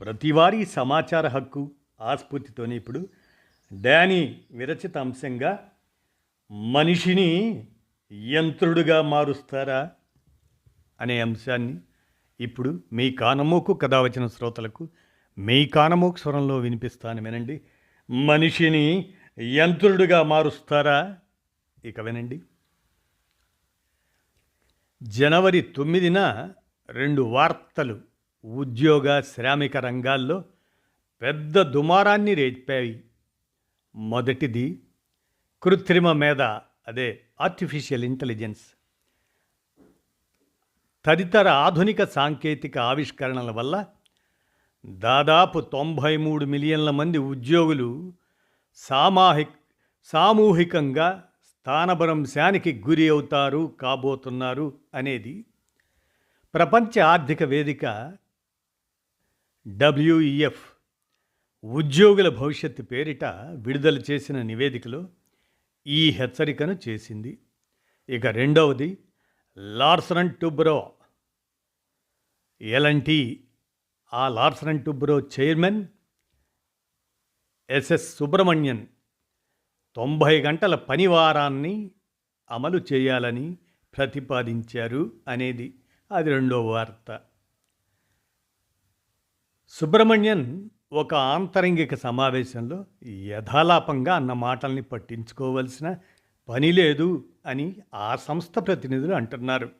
ప్రతివారీ సమాచార హక్కు ఆస్ఫూర్తితోనే ఇప్పుడు డానీ విరచిత అంశంగా మనిషిని యంత్రుడుగా మారుస్తారా అనే అంశాన్ని ఇప్పుడు మీ కానమోకు కథ వచ్చిన శ్రోతలకు మీ కానమోకు స్వరంలో వినిపిస్తాను వినండి. మనిషిని యంత్రుడుగా మారుస్తారా? ఇక వినండి. జనవరి తొమ్మిదిన రెండు వార్తలు ఉద్యోగ శ్రామిక రంగాల్లో పెద్ద దుమారాన్ని రేపాయి. మొదటిది కృత్రిమ మేధ అదే ఆర్టిఫిషియల్ ఇంటెలిజెన్స్ తదితర ఆధునిక సాంకేతిక ఆవిష్కరణల వల్ల దాదాపు తొంభై మూడు మిలియన్ల మంది ఉద్యోగులు సామాహిక సామూహికంగా స్థానభ్రంశానికి గురి అవుతారు కాబోతున్నారు అనేది ప్రపంచ ఆర్థిక వేదిక డబ్ల్యూఈఎఫ్ ఉద్యోగుల భవిష్యత్తు పేరిట విడుదల చేసిన నివేదికలో ఈ హెచ్చరికను చేసింది. ఇక రెండవది లార్సన్ టుబ్రో. ఎలాంటి ఆ Larsen Toubro chairman SS Subrahmanyan తొంభై గంటల పనివారాన్ని అమలు చేయాలని ప్రతిపాదించారు అనేది అది రెండో వార్త. సుబ్రహ్మణ్యన్ ఒక ఆంతరంగిక సమావేశంలో యథాలాపంగా అన్న మాటల్ని పట్టించుకోవలసిన పని లేదు అని ఆ సంస్థ ప్రతినిధులు అంటున్నారు.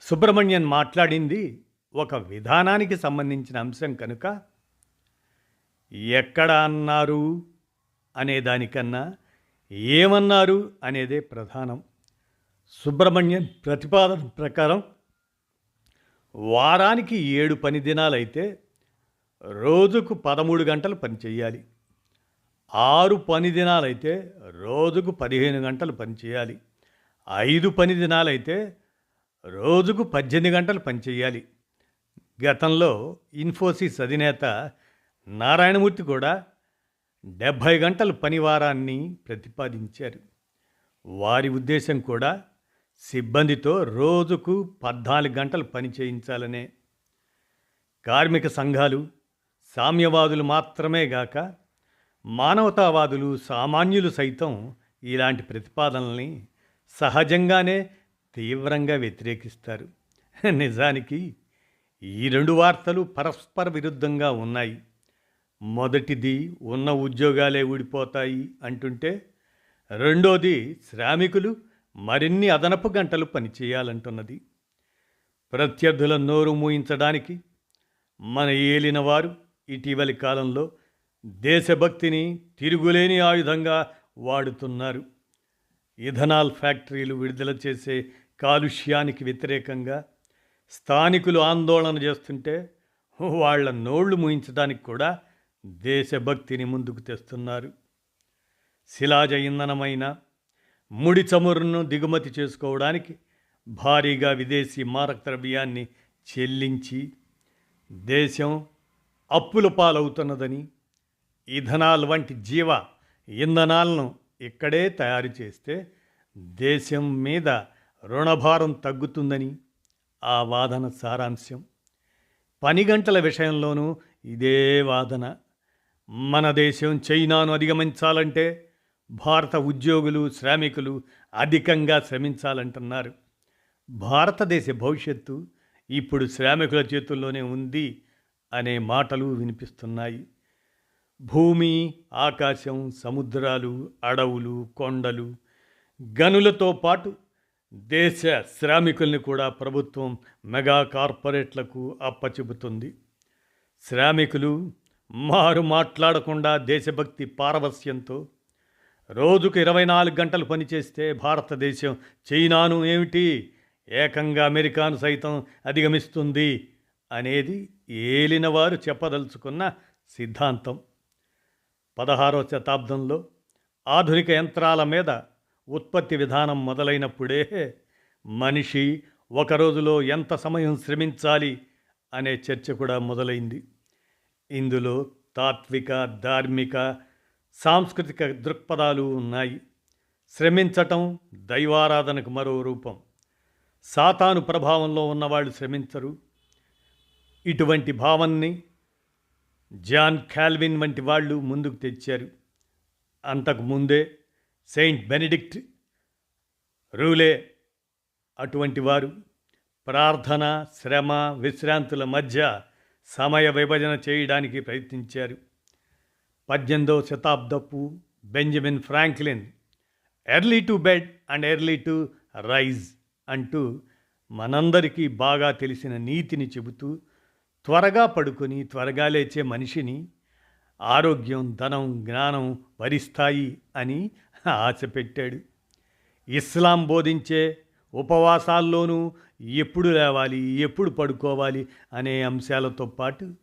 సుబ్రహ్మణ్యన్ మాట్లాడింది ఒక విధానానికి సంబంధించిన అంశం కనుక ఎక్కడ అన్నారు అనే దానికన్నా ఏమన్నారు అనేదే ప్రధానం. సుబ్రహ్మణ్యన్ ప్రతిపాదన ప్రకారం వారానికి ఏడు పని దినాలైతే రోజుకు పదమూడు గంటలు పని చేయాలి. ఆరు పని దినాలైతే రోజుకు పదిహేను గంటలు పని చేయాలి. ఐదు పని దినాలైతే రోజుకు పద్దెనిమిది గంటలు పనిచేయాలి గతంలో ఇన్ఫోసిస్ అధినేత నారాయణమూర్తి కూడా డెబ్భై గంటల పనివారాన్ని ప్రతిపాదించారు. వారి ఉద్దేశం కూడా సిబ్బందితో రోజుకు పద్నాలుగు గంటలు పని చేయించాలనే. కార్మిక సంఘాలు సామ్యవాదులు మాత్రమే గాక మానవతావాదులు సామాన్యులు సైతం ఇలాంటి ప్రతిపాదనల్ని సహజంగానే తీవ్రంగా వ్యతిరేకిస్తారు. నిజానికి ఈ రెండు వార్తలు పరస్పర విరుద్ధంగా ఉన్నాయి. మొదటిది ఉన్న ఉద్యోగాలే ఊడిపోతాయి అంటుంటే రెండోది శ్రామికులు మరిన్ని అదనపు గంటలు పనిచేయాలంటున్నది. ప్రత్యర్థుల నోరు మూయించడానికి మన ఏలినవారు ఇటీవలి కాలంలో దేశభక్తిని తిరుగులేని ఆయుధంగా వాడుతున్నారు. ఇథనాల్ ఫ్యాక్టరీలు విడుదల చేసే కాలుష్యానికి వ్యతిరేకంగా స్థానికులు ఆందోళన చేస్తుంటే వాళ్ళ నోళ్ళు మూయించడానికి కూడా దేశభక్తిని ముందుకు తెస్తున్నారు. శిలాజ ఇంధనమైన ముడి చమురును దిగుమతి చేసుకోవడానికి భారీగా విదేశీ మారక ద్రవ్యాన్ని చెల్లించి దేశం అప్పుల పాలవుతున్నదని ఇథనాల్ వంటి జీవ ఇంధనాలను ఇక్కడే తయారు చేస్తే దేశం మీద రుణభారం తగ్గుతుందని ఆ వాదన సారాంశం. పని గంటల విషయంలోనూ ఇదే వాదన. మన దేశం చైనాను అధిగమించాలంటే భారత ఉద్యోగులు శ్రామికులు అధికంగా శ్రమించాలంటున్నారు. భారతదేశ భవిష్యత్తు ఇప్పుడు శ్రామికుల చేతుల్లోనే ఉంది అనే మాటలు వినిపిస్తున్నాయి. భూమి ఆకాశం సముద్రాలు అడవులు కొండలు గనులతో పాటు దేశ శ్రామికుల్ని కూడా ప్రభుత్వం మెగా కార్పొరేట్లకు అప్పచెబుతుంది. శ్రామికులు మారు మాట్లాడకుండా దేశభక్తి పారవస్యంతో రోజుకు ఇరవై నాలుగు గంటలు పనిచేస్తే భారతదేశం చైనాను ఏమిటి? ఏకంగా అమెరికాను సైతం అధిగమిస్తుంది అనేది ఏలినవారు చెప్పదలుచుకున్న సిద్ధాంతం. పదహారవ శతాబ్దంలో ఆధునిక యంత్రాల మీద ఉత్పత్తి విధానం మొదలైనప్పుడే మనిషి ఒక రోజులో ఎంత సమయం శ్రమించాలి అనే చర్చ కూడా మొదలైంది. ఇందులో తాత్విక ధార్మిక సాంస్కృతిక దృక్పథాలు ఉన్నాయి. శ్రమించటం దైవారాధనకు మరో రూపం. సాతాను ప్రభావంలో ఉన్నవాళ్ళు శ్రమించరు. ఇటువంటి భావన్ని జాన్ క్యాల్విన్ వంటి వాళ్ళు ముందుకు తెచ్చారు. అంతకు ముందే సెయింట్ బెనిడిక్ట్ రూలే అటువంటి వారు ప్రార్థన శ్రమ విశ్రాంతుల మధ్య సమయ విభజన చేయడానికి ప్రయత్నించారు. పద్దెనిమిదవ శతాబ్దపు Benjamin Franklin early to bed and early to rise అంటూ మనందరికీ బాగా తెలిసిన నీతిని చెబుతూ త్వరగా పడుకొని త్వరగా లేచే మనిషిని ఆరోగ్యం ధనం జ్ఞానం వరిస్తాయి అని ఆశ పెట్టాడు. ఇస్లాం బోధించే ఉపవాసాల్లోనూ ఎప్పుడు లేవాలి ఎప్పుడు పడుకోవాలి అనే అంశాలతో పాటు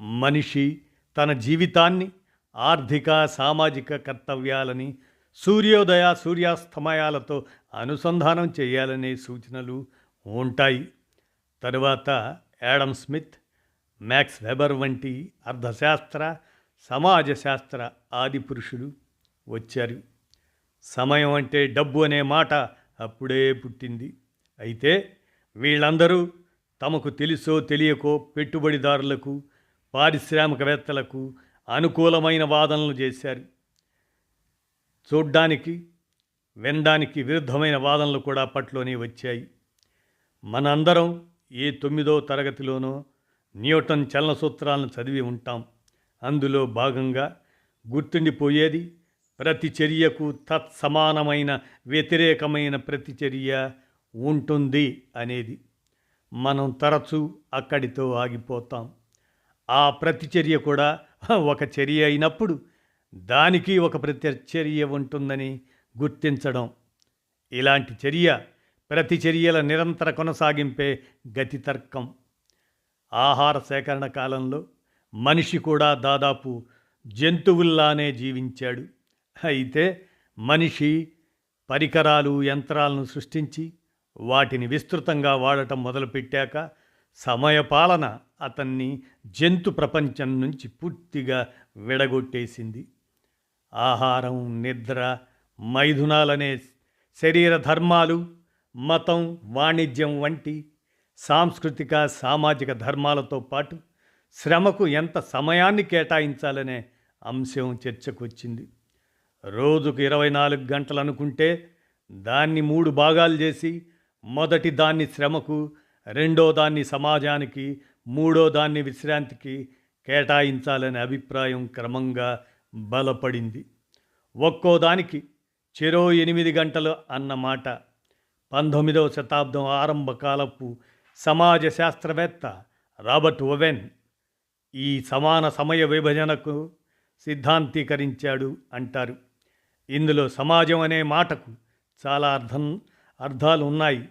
మనిషి తన జీవితాన్ని ఆర్థిక సామాజిక కర్తవ్యాలని సూర్యోదయ సూర్యాస్తమయాలతో అనుసంధానం చేయాలనే సూచనలు ఉంటాయి. తరువాత యాడమ్ స్మిత్ మ్యాక్స్ వెబర్ వంటి అర్థశాస్త్ర సమాజశాస్త్ర ఆది పురుషులు వచ్చారు. సమయం అంటే డబ్బు అనే మాట అప్పుడే పుట్టింది. అయితే వీళ్ళందరూ తమకు తెలుసో తెలియకో పెట్టుబడిదారులకు పారిశ్రామికవేత్తలకు అనుకూలమైన వాదనలు చేశారు. చూడ్డానికి వినడానికి విరుద్ధమైన వాదనలు కూడా అప్పట్లోనే వచ్చాయి. మనందరం ఏ తొమ్మిదో తరగతిలోనో న్యూటన్ చలన సూత్రాలను చదివి ఉంటాం. అందులో భాగంగా గుర్తుండిపోయేది ప్రతి చర్యకు తత్సమానమైన వ్యతిరేకమైన ప్రతిచర్య ఉంటుంది అనేది. మనం తరచూ అక్కడితో ఆగిపోతాం. ఆ ప్రతిచర్య కూడా ఒక చర్య అయినప్పుడు దానికి ఒక ప్రతిచర్య ఉంటుందని గుర్తించడం. ఇలాంటి చర్య ప్రతి చర్యల నిరంతర కొనసాగింపే గతి తర్కం. ఆహార సేకరణ కాలంలో మనిషి కూడా దాదాపు జంతువుల్లానే జీవించాడు. అయితే మనిషి పరికరాలు యంత్రాలను సృష్టించి వాటిని విస్తృతంగా వాడటం మొదలుపెట్టాక సమయపాలన అతన్ని జంతు ప్రపంచం నుంచి పూర్తిగా విడగొట్టేసింది. ఆహారం నిద్ర మైథునాలనే శరీర ధర్మాలు మతం వాణిజ్యం వంటి సాంస్కృతిక సామాజిక ధర్మాలతో పాటు శ్రమకు ఎంత సమయాన్ని కేటాయించాలనే అంశం చర్చకు వచ్చింది రోజుకు ఇరవై నాలుగు గంటలు అనుకుంటే దాన్ని మూడు భాగాలు చేసి మొదటి దాన్ని శ్రమకు రెండో దాన్ని సమాజానికి మూడో దాన్ని విశ్రాంతికి కేటాయించాలనే అభిప్రాయం క్రమంగా బలపడింది. ఒక్కో దానికి చెరో ఎనిమిది గంటలు అన్నమాట. పంతొమ్మిదవ శతాబ్దం ఆరంభకాలపు సమాజ శాస్త్రవేత్త రాబర్ట్ ఓవెన్ ఈ సమాన సమయ విభజనకు సిద్ధాంతీకరించాడు అంటారు. ఇందులో సమాజం అనే మాటకు చాలా అర్థం అర్థాలు ఉన్నాయి.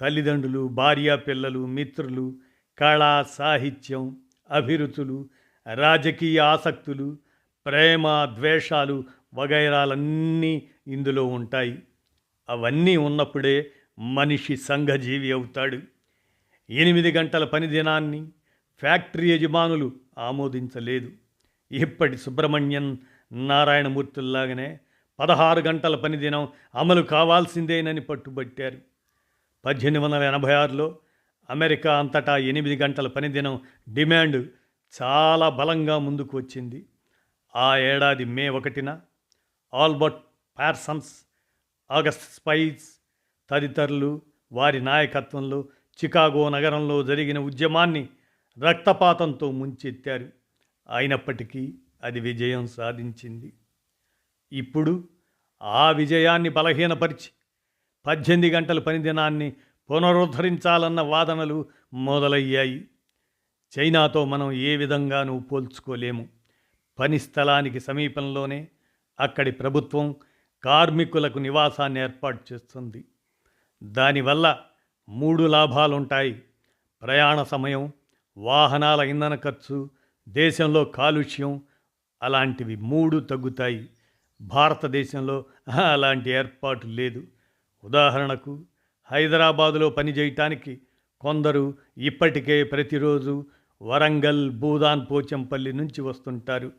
తల్లిదండ్రులు భార్య పిల్లలు మిత్రులు కళా సాహిత్యం అభిరుచులు రాజకీయ ఆసక్తులు ప్రేమ ద్వేషాలు వగైరాలన్నీ ఇందులో ఉంటాయి. అవన్నీ ఉన్నప్పుడే మనిషి సంఘజీవి అవుతాడు. ఎనిమిది గంటల పని దినాన్ని ఫ్యాక్టరీ యజమానులు ఆమోదించలేదు. ఇప్పటి సుబ్రహ్మణ్యన్ నారాయణమూర్తుల్లాగానే పదహారు గంటల పనిదినం అమలు కావాల్సిందేనని పట్టుబట్టారు. పద్దెనిమిది వందల ఎనభై ఆరులో అమెరికా అంతటా ఎనిమిది గంటల పనిదినం డిమాండ్ చాలా బలంగా ముందుకు వచ్చింది. ఆ ఏడాది మే ఒకటిన ఆల్బర్ట్ పార్సన్స్ ఆగస్ట్ స్పైస్ తదితరులు వారి నాయకత్వంలో చికాగో నగరంలో జరిగిన ఉద్యమాన్ని రక్తపాతంతో ముంచెత్తారు. అయినప్పటికీ అది విజయం సాధించింది. ఇప్పుడు ఆ విజయాన్ని బలహీనపరిచి పద్దెనిమిది గంటల పనిదినాన్ని పునరుద్ధరించాలన్న వాదనలు మొదలయ్యాయి. చైనాతో మనం ఏ విధంగానూ పోల్చుకోలేము. పని స్థలానికి సమీపంలోనే అక్కడి ప్రభుత్వం కార్మికులకు నివాసాన్ని ఏర్పాటు చేస్తుంది. దానివల్ల మూడు లాభాలుంటాయి. ప్రయాణ సమయం వాహనాల ఇంధన ఖర్చు దేశంలో కాలుష్యం అలాంటివి మూడు తగ్గుతాయి. భారతదేశంలో అలాంటి ఏర్పాటు లేదు. ఉదాహరణకు హైదరాబాదులో పనిచేయటానికి కొందరు ఇప్పటికే ప్రతిరోజు వరంగల్ భూదాన్ పోచంపల్లి నుంచి వస్తుంటారు.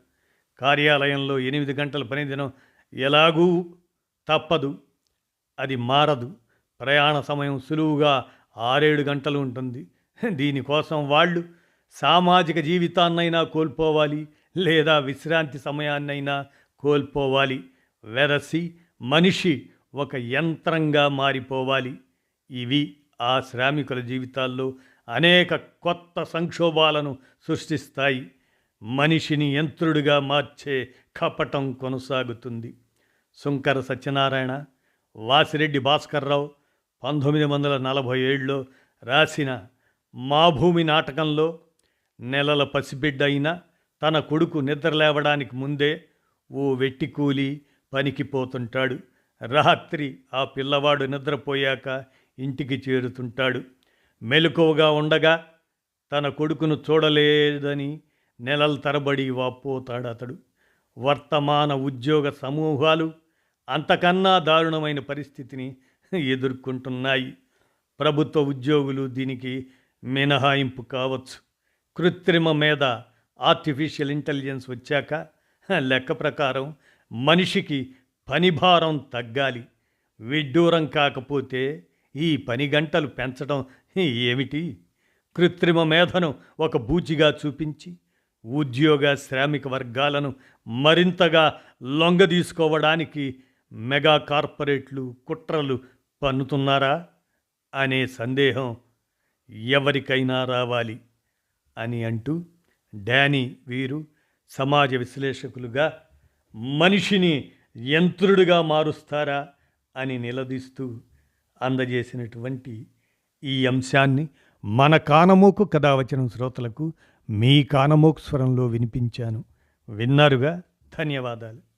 కార్యాలయంలో ఎనిమిది గంటల పనిదినం ఎలాగూ తప్పదు. అది మారదు. ప్రయాణ సమయం సులువుగా ఆరేడు గంటలు ఉంటుంది. దీనికోసం వాళ్ళు సామాజిక జీవితాన్నైనా కోల్పోవాలి లేదా విశ్రాంతి సమయాన్నైనా కోల్పోవాలి. వెరసి మనిషి ఒక యంత్రంగా మారిపోవాలి. ఇవి ఆ శ్రామికుల జీవితాల్లో అనేక కొత్త సంక్షోభాలను సృష్టిస్తాయి. మనిషిని యంత్రుడిగా మార్చే కపటం కొనసాగుతుంది. శుంకర సత్యనారాయణ వాసిరెడ్డి భాస్కర్రావు పంతొమ్మిది వందల నలభై ఏడులో రాసిన మా భూమి నాటకంలో నెలల పసిబిడ్డ అయిన తన కొడుకు నిద్రలేవడానికి ముందే ఓ వెట్టి కూలి పనికి పోతుంటాడు. రాత్రి ఆ పిల్లవాడు నిద్రపోయాక ఇంటికి చేరుతుంటాడు. మెలకువగా ఉండగా తన కొడుకును చూడలేదని నెలల తరబడి వాపోతాడు అతడు. వర్తమాన ఉద్యోగ సమూహాలు అంతకన్నా దారుణమైన పరిస్థితిని ఎదుర్కొంటున్నాయి. ప్రభుత్వ ఉద్యోగులు దీనికి మినహాయింపు కావచ్చు. కృత్రిమ మీద ఆర్టిఫిషియల్ ఇంటెలిజెన్స్ వచ్చాక లెక్క ప్రకారం మనిషికి పనిభారం తగ్గాలి. విడ్డూరం కాకపోతే ఈ పని గంటలు పెంచడం ఏమిటి? కృత్రిమ మేధను ఒక బూచిగా చూపించి ఉద్యోగ శ్రామిక వర్గాలను మరింతగా లొంగదీసుకోవడానికి మెగా కార్పొరేట్లు కుట్రలు పన్నుతున్నారా అనే సందేహం ఎవరికైనా రావాలి అని అంటూ డానీ వీరు సమాజ విశ్లేషకులుగా మనిషిని యంత్రుడిగా మారుస్తారా అని నిలదీస్తూ అందజేసినటువంటి ఈ అంశాన్ని మన కానమోకు కథ వచ్చిన శ్రోతలకు మీ కానమోకు స్వరంలో వినిపించాను. విన్నారుగా? ధన్యవాదాలు.